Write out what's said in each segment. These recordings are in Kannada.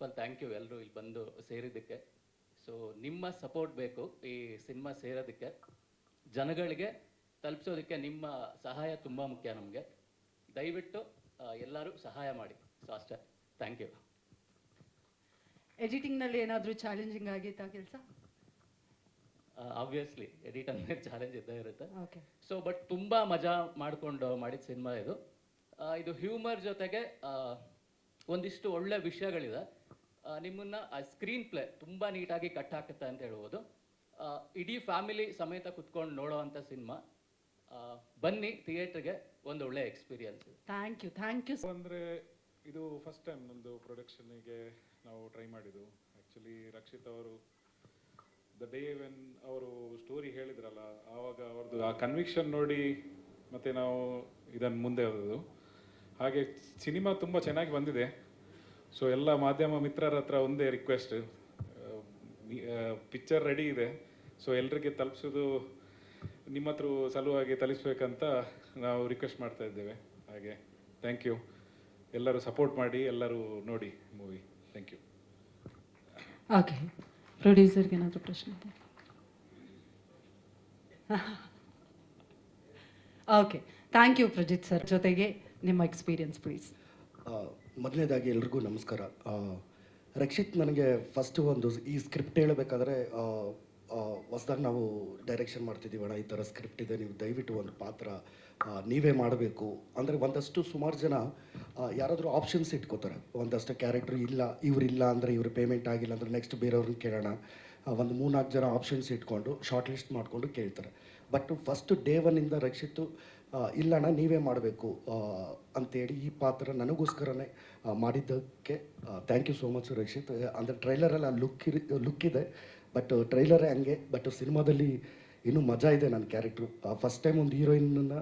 ಆಫ್ ಆಲ್ ಥ್ಯಾಂಕ್ ಯು ಎಲ್ಲರೂ ಇಲ್ಲಿ ಬಂದು ಸೇರಿದ್ದಕ್ಕೆ. ಸೊ ನಿಮ್ಮ ಸಪೋರ್ಟ್ ಬೇಕು ಈ ಸಿನಿಮಾ ಸೇರೋದಕ್ಕೆ. ಜನಗಳಿಗೆ ತಲುಪಿಸೋದಕ್ಕೆ ನಿಮ್ಮ ಸಹಾಯ ತುಂಬ ಮುಖ್ಯ ನಮಗೆ. ದಯವಿಟ್ಟು ಎಲ್ಲರೂ ಸಹಾಯ ಮಾಡಿ. ಸೊ ಅಷ್ಟೇ. ಥ್ಯಾಂಕ್ ಯು ಎಡಿಟಿಂಗ್ನಲ್ಲಿ ಏನಾದರೂ ಚಾಲೆಂಜಿಂಗ್ ಆಗಿತ್ತಾ ಕೆಲಸ? ಆಬ್ವಿಯಸ್ಲಿ ಎಡಿಟ್ ಅಂದರೆ ಚಾಲೆಂಜ್ ಇದ್ದೇ ಇರುತ್ತೆ. ಓಕೆ ಸೊ ಬಟ್ ತುಂಬ ಮಜಾ ಮಾಡಿಕೊಂಡು ಮಾಡಿದ ಸಿನಿಮಾ ಇದು. ಇದು ಹ್ಯೂಮರ್ ಜೊತೆಗೆ ಒಂದಿಷ್ಟು ಒಳ್ಳೆ ವಿಷಯಗಳಿದೆ. ನಿಮ್ಮನ್ನ ಸ್ಕ್ರೀನ್ ಪ್ಲೇ ತುಂಬ ನೀಟಾಗಿ ಕಟ್ ಹಾಕುತ್ತೆ ಅಂತ ಹೇಳ್ಬೋದು. ಇಡೀ ಫ್ಯಾಮಿಲಿ ಸಮೇತ ಕುತ್ಕೊಂಡು ನೋಡೋ ಅಂತ ಸಿನಿಮಾ ಬನ್ನಿ ಥಿಯೇಟ್ರಿಗೆ ಒಂದು ಒಳ್ಳೆ experience thank you thank you ಅಂದರೆ ಇದು ಫಸ್ಟ್ ಟೈಮ್ ನಮ್ಮದು ಪ್ರೊಡಕ್ಷನ್ಗೆ ನಾವು ಟ್ರೈ ಮಾಡಿದ್ದು. ಆ್ಯಕ್ಚುಲಿ ರಕ್ಷಿತ್ ಅವರು ದ ಡೇ ವೆನ್ ಅವರು ಸ್ಟೋರಿ ಹೇಳಿದ್ರಲ್ಲ ಆವಾಗ ಅವ್ರದ್ದು ಆ ಕನ್ವಿಕ್ಷನ್ ನೋಡಿ ಮತ್ತೆ ನಾವು ಇದನ್ನು ಮುಂದೆ ಹೋದದು ಹಾಗೆ ಸಿನಿಮಾ ತುಂಬ ಚೆನ್ನಾಗಿ ಬಂದಿದೆ. ಸೊ ಎಲ್ಲ ಮಾಧ್ಯಮ ಮಿತ್ರರ ಹತ್ರ ಒಂದೇ ರಿಕ್ವೆಸ್ಟ್ ಪಿಕ್ಚರ್ ರೆಡಿ ಇದೆ. ಸೊ ಎಲ್ರಿಗೆ ತಲುಪಿಸೋದು ನಿಮ್ಮ ಹತ್ರ ಸಲುವಾಗಿ ತಲುಪಿಸ್ಬೇಕಂತ ನಾವು ರಿಕ್ವೆಸ್ಟ್ ಮಾಡ್ತಾ ಇದ್ದೇವೆ. ಹಾಗೆ ಥ್ಯಾಂಕ್ ಯು ಎಲ್ಲರೂ ಸಪೋರ್ಟ್ ಮಾಡಿ ಎಲ್ಲರೂ ನೋಡಿ ಮೂವಿ ಥ್ಯಾಂಕ್ ಯು ಓಕೆ ಪ್ರೊಡ್ಯೂಸರ್ಗೆ ಏನಾದರೂ ಪ್ರಶ್ನೆ ಇದೆ? Okay thank you Prajith sir ಜೊತೆಗೆ ನಿಮ್ಮ ಎಕ್ಸ್ಪೀರಿಯನ್ಸ್ ಪ್ಲೀಸ್ ಆ, ಮೊದಲನೇದಾಗಿ ಎಲ್ರಿಗೂ ನಮಸ್ಕಾರ. ರಕ್ಷಿತ್ ನನಗೆ ಫಸ್ಟು ಒಂದು ಈ ಸ್ಕ್ರಿಪ್ಟ್ ಹೇಳಬೇಕಾದ್ರೆ ಹೊಸ್ದಾಗಿ ನಾವು ಡೈರೆಕ್ಷನ್ ಮಾಡ್ತಿದ್ದೀವಿ ಅಣ್ಣ, ಈ ಥರ ಸ್ಕ್ರಿಪ್ಟ್ ಇದೆ, ನೀವು ದಯವಿಟ್ಟು ಒಂದು ಪಾತ್ರ ನೀವೇ ಮಾಡಬೇಕು. ಅಂದರೆ ಒಂದಷ್ಟು ಸುಮಾರು ಜನ ಯಾರಾದರೂ ಆಪ್ಷನ್ಸ್ ಇಟ್ಕೋತಾರೆ. ಒಂದಷ್ಟು ಕ್ಯಾರೆಕ್ಟ್ರ್ ಇಲ್ಲ ಇವರಿಲ್ಲ ಅಂದರೆ ಇವರು ಪೇಮೆಂಟ್ ಆಗಿಲ್ಲ ಅಂದರೆ ನೆಕ್ಸ್ಟ್ ಬೇರೆಯವ್ರನ್ನ ಕೇಳೋಣ. ಒಂದು ಮೂರ್ನಾಲ್ಕು ಜನ ಆಪ್ಷನ್ಸ್ ಇಟ್ಕೊಂಡು ಶಾರ್ಟ್ ಲಿಸ್ಟ್ ಮಾಡಿಕೊಂಡು ಕೇಳ್ತಾರೆ. ಬಟ್ ಫಸ್ಟ್ ಡೇ ಒನ್ನಿಂದ ರಕ್ಷಿತು ಇಲ್ಲಣ್ಣ ನೀವೇ ಮಾಡಬೇಕು ಅಂತೇಳಿ ಈ ಪಾತ್ರ ನನಗೋಸ್ಕರನೇ ಮಾಡಿದ್ದಕ್ಕೆ thank you so much Rakshit. ಅಂದರೆ ಟ್ರೈಲರಲ್ಲಿ ಆ ಲುಕ್ ಇರಿ ಲುಕ್ ಇದೆ ಬಟ್ ಟ್ರೈಲರೇ ಹಂಗೆ ಬಟ್ ಸಿನಿಮಾದಲ್ಲಿ ಇನ್ನೂ ಮಜಾ ಇದೆ ನನ್ನ ಕ್ಯಾರೆಕ್ಟ್ರು ಫಸ್ಟ್ ಟೈಮ್ ಒಂದು ಹೀರೋಯಿನ್ನ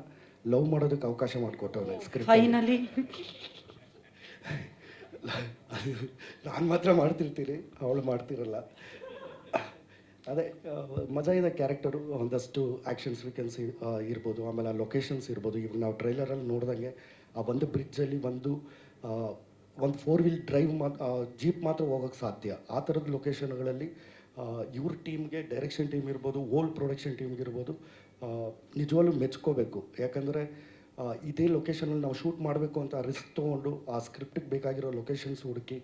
ಲವ್ ಮಾಡೋದಕ್ಕೆ ಅವಕಾಶ ಮಾಡಿಕೊಟ್ಟವ್ರೆ ಸ್ಕ್ರಿಪ್ಟ್ ಫೈನಲಿ ನಾನು ಮಾತ್ರ ಮಾಡ್ತಿರ್ತೀನಿ ಅವಳು ಮಾಡ್ತಿರಲ್ಲ. ಅದೇ ಮಜಾ ಇದೆ ಕ್ಯಾರೆಕ್ಟರು ಒಂದಷ್ಟು ಆ್ಯಕ್ಷನ್ ಸೀಕ್ವೆನ್ಸ್ ಇರ್ಬೋದು, ಆಮೇಲೆ ಆ ಲೊಕೇಶನ್ಸ್ ಇರ್ಬೋದು. ಇವಾಗ ನಾವು ಟ್ರೈಲರಲ್ಲಿ ನೋಡ್ದಂಗೆ ಆ ಒಂದು ಬ್ರಿಡ್ಜಲ್ಲಿ ಒಂದು ಒಂದು ಫೋರ್ ವೀಲ್ ಡ್ರೈವ್ ಮಾ ಜೀಪ್ ಮಾತ್ರ ಹೋಗೋಕ್ಕೆ ಸಾಧ್ಯ. ಆ ಥರದ ಲೊಕೇಶನ್ಗಳಲ್ಲಿ ಇವ್ರ ಟೀಮ್ಗೆ ಡೈರೆಕ್ಷನ್ ಟೀಮ್ ಇರ್ಬೋದು ಓಲ್ಡ್ ಪ್ರೊಡಕ್ಷನ್ ಟೀಮ್ಗೆ ಇರ್ಬೋದು ನಿಜವಾಗ್ಲೂ ಮೆಚ್ಕೋಬೇಕು. ಯಾಕಂದರೆ ಇದೇ ಲೊಕೇಶನಲ್ಲಿ ನಾವು ಶೂಟ್ ಮಾಡಬೇಕು ಅಂತ ರಿಸ್ಕ್ ತೊಗೊಂಡು ಆ ಸ್ಕ್ರಿಪ್ಟಿಗೆ ಬೇಕಾಗಿರೋ ಲೊಕೇಶನ್ಸ್ ಹುಡುಕಿ